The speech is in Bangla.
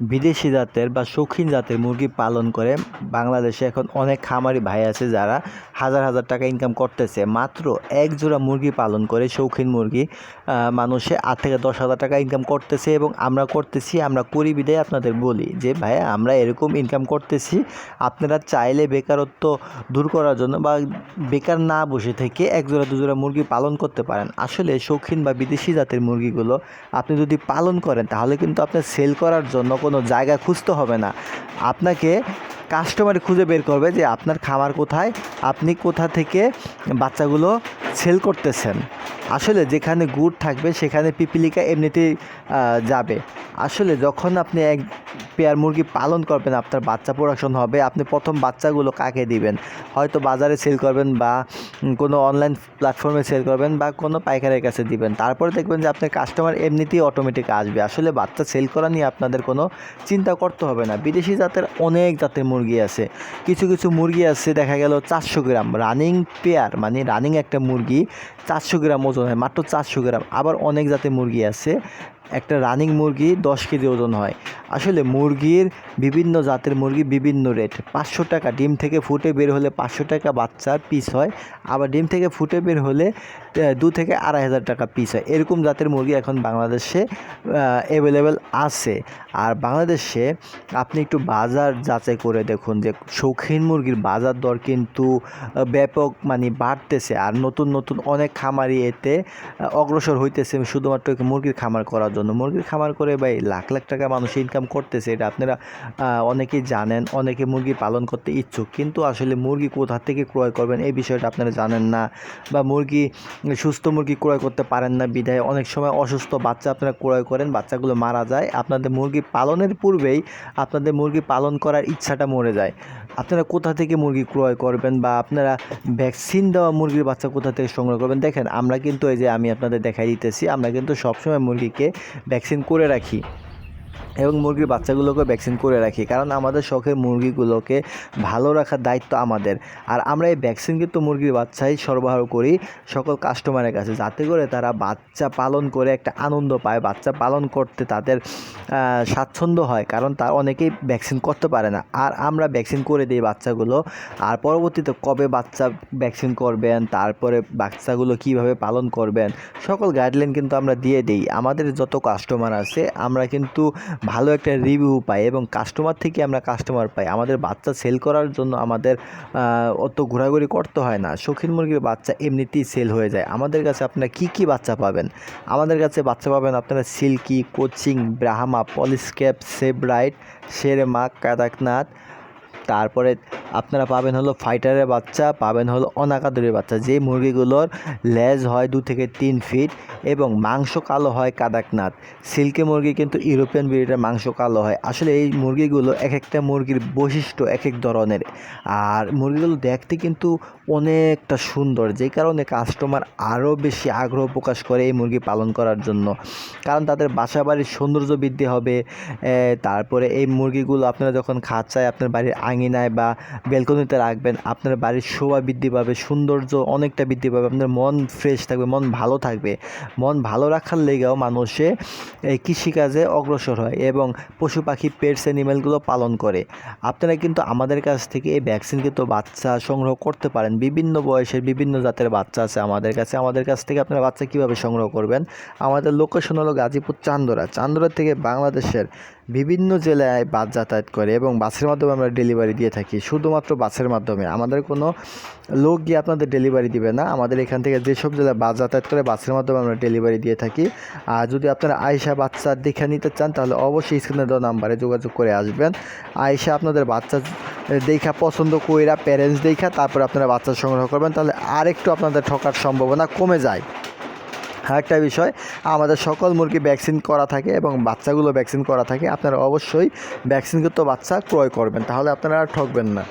বিদেশি জাতের বা শৌখিন জাতের মুরগি পালন করে বাংলাদেশে এখন অনেক খামারি ভাই আছে যারা হাজার হাজার টাকা ইনকাম করতেছে। মাত্র এক জোড়া মুরগি পালন করে শৌখিন মুরগি মানুষে আট থেকে দশ হাজার টাকা ইনকাম করতেছে এবং আমরা করতেছি, আমরা করি বিদায় আপনাদের বলি যে ভাইয়া আমরা এরকম ইনকাম করতেছি, আপনারা চাইলে বেকারত্ব দূর করার জন্য বা বেকার না বসে থেকে এক জোড়া, দু জোড়া মুরগি পালন করতে পারেন। আসলে শৌখিন বা বিদেশি জাতের মুরগিগুলো আপনি যদি পালন করেন, তাহলে কিন্তু আপনার সেল করার জন্য কোনো জায়গা খুঁজতে হবে না। আপনাকে কাস্টমার খুঁজে বের করবে যে আপনার খামার কোথায়, আপনি কোথা থেকে বাচ্চাগুলো সেল করতেছেন। আসলে যেখানে গুড় থাকবে, সেখানে পিপিলিকা এমনিতেই যাবে। আসলে যখন আপনি এক পেয়ার মুরগি পালন করবেন, আপনার বাচ্চা প্রোডাকশন হবে, আপনি প্রথম বাচ্চাগুলো কাকে দিবেন? হয়তো বাজারে সেল করবেন বা কোনো অনলাইন প্ল্যাটফর্মে সেল করবেন বা কোনো পাইকারের কাছে দিবেন। তারপরে দেখবেন যে আপনার কাস্টমার এমনিতেই অটোমেটিক আসবে। আসলে বাচ্চা সেল করা নিয়ে আপনাদের কোনো চিন্তা করতে হবে না। বিদেশি জাতের অনেক জাতের মুরগি আছে। কিছু কিছু মুরগি আছে, দেখা গেল চারশো গ্রাম। রানিং পেয়ার মানে রানিং একটা মুরগি চারশো গ্রাম ওজন হয় মাত্র চারশো গ্রাম। আবার অনেক জাতের মুরগি আছে। একটা রানিং মুরগি দশ কেজি ওজন হয়। আসলে মুরগির বিভিন্ন জাতের মুরগি বিভিন্ন রেট পাঁচশো টাকা ডিম থেকে ফুটে বের হলে পাঁচশো টাকা বাচ্চার পিস হয়। আবার ডিম থেকে ফুটে বের হলে দু থেকে আড়াই হাজার টাকা পিস হয়। এরকম জাতের মুরগি এখন বাংলাদেশে অ্যাভেলেবেল আছে। আর বাংলাদেশে আপনি একটু বাজার যাচাই করে দেখুন যে শৌখিন মুরগির বাজার দর কিন্তু ব্যাপক মানে বাড়তেছে। আর নতুন নতুন অনেক খামারি এতে অগ্রসর হইতেছে। শুধুমাত্র মুরগির খামার করার জন্য মুরগির খামার করে ভাই লাখ লাখ টাকা মানুষ ইনকাম করতেছে, এটা আপনারা অনেকেই জানেন, অনেকে মুরগি পালন করতে ইচ্ছুক, কিন্তু আসলে মুরগি কোথা থেকে ক্রয় করবেন এই বিষয়টা আপনারা জানেন না বা মুরগি, সুস্থ মুরগি ক্রয় করতে পারেন না বিধায় অনেক সময় অসুস্থ বাচ্চা আপনারা ক্রয় করেন, বাচ্চাগুলো মারা যায়, আপনাদের মুরগি পালনের পূর্বেই আপনাদের মুরগি পালন করার ইচ্ছাটা মরে যায়। আপনারা কোথা থেকে মুরগি ক্রয় করবেন বা আপনারা ভ্যাকসিন দেওয়া মুরগির বাচ্চা কোথা থেকে সংগ্রহ করবেন, দেখেন আমরা কিন্তু এই যে আমি আপনাদের দেখাই দিতেছি, আমরা কিন্তু সবসময় মুরগিকে ভ্যাকসিন করে রাখি। এবং মুরগির বাচ্চাগুলোকে ভ্যাকসিন করে রাখি। কারণ আমাদের শখের মুরগিগুলোকে ভালো রাখার দায়িত্ব আমাদের। আর আমরা এই ভ্যাকসিন কিন্তু মুরগির বাচ্চাই সরবরাহ করি সকল কাস্টমারের কাছে। যাতে করে তারা বাচ্চা পালন করে একটা আনন্দ পায়, বাচ্চা পালন করতে তাদের স্বাচ্ছন্দ্য হয়। কারণ তার অনেকেই ভ্যাকসিন করতে পারে না। আর আমরা ভ্যাকসিন করে দিই বাচ্চাগুলো। আর পরবর্তীতে কবে বাচ্চা ভ্যাকসিন করবেন, তারপরে বাচ্চাগুলো কীভাবে পালন করবেন, সকল গাইডলাইন কিন্তু আমরা দিয়ে দিই। আমাদের যত কাস্টমার আছে, আমরা কিন্তু ভালো একটা রিভিউ পাই এবং কাস্টমার থেকে আমরা কাস্টমার পাই। আমাদের বাচ্চা সেল করার জন্য আমাদের অত ঘোরাঘুরি করতে হয় না। শৌখিন মুরগির বাচ্চা এমনিতেই সেল হয়ে যায়। আমাদের কাছে আপনারা কী কী বাচ্চা পাবেন? আমাদের কাছে বাচ্চা পাবেন আপনারা সিল্কি, কোচিং, ব্রাহ্মা, পলিস্ক্যাপ, সেব্রাইট, শেরমা কাদাকনাথ তারপরে আপনারা পাবেন হলো ফাইটারের বাচ্চা, পাবেন হলো অনাকাদরের বাচ্চা। যে মুরগিগুলোর লেজ হয় দু থেকে তিন ফিট এবং মাংস কালো হয় কাদাকনাথ। সিল্কে মুরগি কিন্তু ইউরোপিয়ান ব্রিডের মাংস কালো হয়। আসলে এই মুরগিগুলো এক একটা মুরগির বৈশিষ্ট্য এক এক ধরনের। আর মুরগিগুলো দেখতে কিন্তু অনেকটা সুন্দর। যে কারণে কাস্টমার আরও বেশি আগ্রহ প্রকাশ করে এই মুরগি পালন করার জন্য। কারণ তাদের বাসা বাড়ির সৌন্দর্য বৃদ্ধি হবে। তারপরে এই মুরগিগুলো আপনারা যখন খাঁচায় আপনার বাড়ির আঙিনায় বা বেলকনিতে রাখবেন, আপনার বাড়ির শোভা বৃদ্ধি পাবে, সৌন্দর্য অনেকটা বৃদ্ধি পাবে, আপনার মন ফ্রেশ থাকবে, মন ভালো থাকবে। মন ভালো রাখার লেগেও মানুষে এই কৃষিকাজে অগ্রসর হয় এবং পশু পাখি পেটস অ্যানিমেলগুলো পালন করে। আপনারা কিন্তু আমাদের কাছ থেকে এই ভ্যাকসিন কিন্তু বাচ্চা সংগ্রহ করতে পারেন। বিভিন্ন বয়সের বিভিন্ন জাতের বাচ্চা আছে আমাদের কাছে। আমাদের কাছ থেকে আপনারা বাচ্চা কীভাবে সংগ্রহ করবেন? আমাদের লোকেশন হলো গাজীপুর চান্দোরা। চান্দোরা থেকে বাংলাদেশের বিভিন্ন জেলায় বাস যাতায়াত করে এবং বাসের মাধ্যমে আমরা ডেলিভারি দিয়ে থাকি। শুধুমাত্র বাসের মাধ্যমে। আমাদের কোনো লোক গিয়ে আপনাদের ডেলিভারি দিবে না। আমাদের এখান থেকে যেসব জেলায় বাস যাতায়াত করে, বাসের মাধ্যমে আমরা ডেলিভারি দিয়ে থাকি। আর যদি আপনারা আয়সা বাচ্চা দেখে নিতে চান, তাহলে অবশ্যই স্ক্রিনে দেওয়া নাম্বারে যোগাযোগ করে আসবেন। আয়সা আপনাদের বাচ্চা দেখা পছন্দ কইরা প্যারেন্টস দেখা, তারপরে আপনারা বাচ্চা সংগ্রহ করবেন। তাহলে আরেকটু আপনাদের ঠকার সম্ভাবনা কমে যায়। আরেকটা বিষয়, আমাদের সকল মুরগি ভ্যাকসিন করা থাকে এবং বাচ্চাগুলো ভ্যাকসিন করা থাকে, আপনারা অবশ্যই ভ্যাকসিনগত বাচ্চা ক্রয় করবেন, তাহলে আপনারা আর ঠকবেন না।